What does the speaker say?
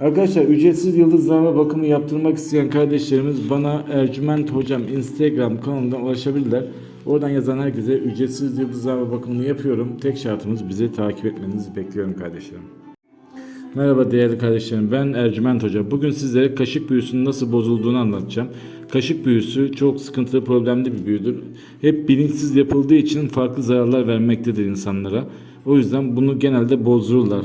Arkadaşlar ücretsiz yıldızlarma bakımı yaptırmak isteyen kardeşlerimiz bana Ercüment Hocam Instagram kanalından ulaşabilirler. Oradan yazan herkese ücretsiz yıldızlarma bakımını yapıyorum. Tek şartımız bizi takip etmenizi bekliyorum kardeşlerim. Merhaba değerli kardeşlerim ben Ercüment Hoca. Bugün sizlere kaşık büyüsünün nasıl bozulduğunu anlatacağım. Kaşık büyüsü çok sıkıntılı problemli bir büyüdür. Hep bilinçsiz yapıldığı için farklı zararlar vermektedir insanlara. O yüzden bunu genelde bozdururlar.